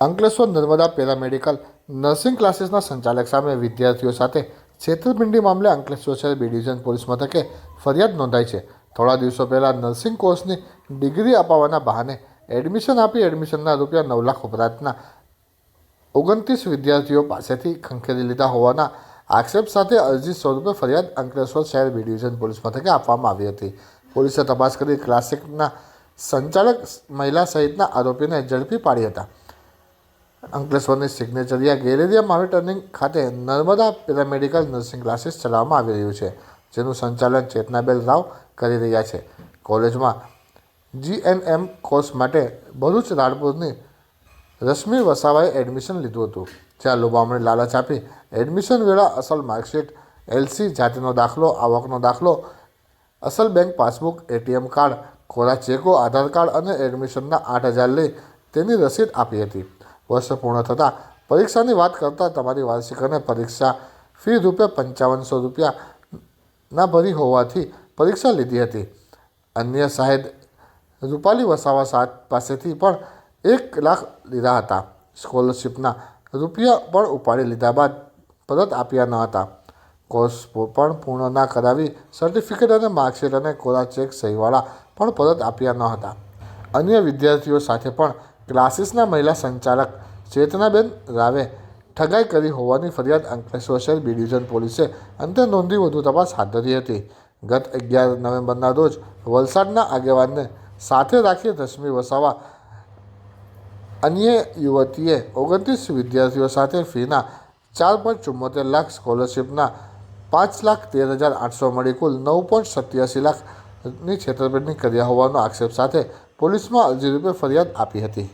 Ankleshwar, Narmada paramedical nursing ક્લાસીસના સંચાલક સામે વિદ્યાર્થીઓ સાથે છેતરપિંડી મામલે અંકલેશ્વર શહેર બી ડિવિઝન પોલીસ મથકે ફરિયાદ નોંધાઈ છે. થોડા દિવસો પહેલાં નર્સિંગ કોર્સની ડિગ્રી અપાવવાના બહાને એડમિશન આપી એડમિશનના રૂપિયા નવ લાખ ઉપરાંતના ઓગણત્રીસ વિદ્યાર્થીઓ પાસેથી ખંખેરી લીધા હોવાના આક્ષેપ સાથે અરજી સ્વરૂપે ફરિયાદ અંકલેશ્વર શહેર બી ડિવિઝન પોલીસ મથકે આપવામાં આવી હતી. પોલીસે તપાસ કરી ક્લાસિકના સંચાલક મહિલા સહિતના આરોપીને ઝડપી પાડી હતા. અંકલેશ્વરની સિગ્નેચરિયા ગેલેરિયા માવી ટર્નિંગ ખાતે નર્મદા પેરામેડિકલ નર્સિંગ ક્લાસીસ ચલાવવામાં આવી રહ્યું છે, જેનું સંચાલન ચેતનાબેલ રાવ કરી રહ્યા છે. કોલેજમાં જીએનએમ કોર્સ માટે ભરૂચ રાણપુરની રશ્મિ વસાવાએ એડમિશન લીધું હતું, જ્યાં લોબામણે લાલચ આપી એડમિશન વેળા અસલ માર્કશીટ એલસી જાતિનો દાખલો, આવકનો દાખલો, અસલ બેંક પાસબુક એટીએમ કાર્ડ ખોરા ચેકો, આધાર કાર્ડ અને એડમિશનના આઠ હજાર લઈ તેની રસીદ આપી હતી. વર્ષ પૂર્ણ થતાં પરીક્ષાની વાત કરતાં તમારી વાર્ષિક અને પરીક્ષા ફી રૂપે પંચાવનસો રૂપિયા ના ભરી હોવાથી પરીક્ષા લીધી હતી. અન્ય સાહેબ રૂપાલી વસાવા સાત પાસેથી પણ એક લાખ લીધા હતા. સ્કોલરશિપના રૂપિયા પણ ઉપાડી લીધા બાદ પરત આપ્યા ન હતા. કોર્સ પણ પૂર્ણ ના કરાવી સર્ટિફિકેટ અને માર્કશીટ અને કોરા ચેક સહીવાળા પણ પરત આપ્યા ન હતા. અન્ય વિદ્યાર્થીઓ સાથે પણ ક્લાસીસના મહિલા સંચાલક ચેતનાબેન રાવે ઠગાઈ કરી હોવાની ફરિયાદ અંકલેશ્વર સોશિયલ બી ડિવિઝન પોલીસે અંતે નોંધી વધુ તપાસ હાથ ધરી હતી. ગત અગિયાર નવેમ્બરના રોજ વલસાડના આગેવાનને સાથે રાખી રશ્મિ વસાવા અન્ય યુવતીએ ઓગણત્રીસ વિદ્યાર્થીઓ સાથે ફીના ચાર પોઈન્ટ ચુમ્મોતેર લાખ સ્કોલરશિપના પાંચ લાખ તેર હજાર આઠસો મળી કુલ નવ પોઈન્ટ સત્યાસી લાખની છેતરપિંડી કર્યા હોવાનો આક્ષેપ સાથે પોલીસમાં અરજી રૂપે ફરિયાદ આપી હતી.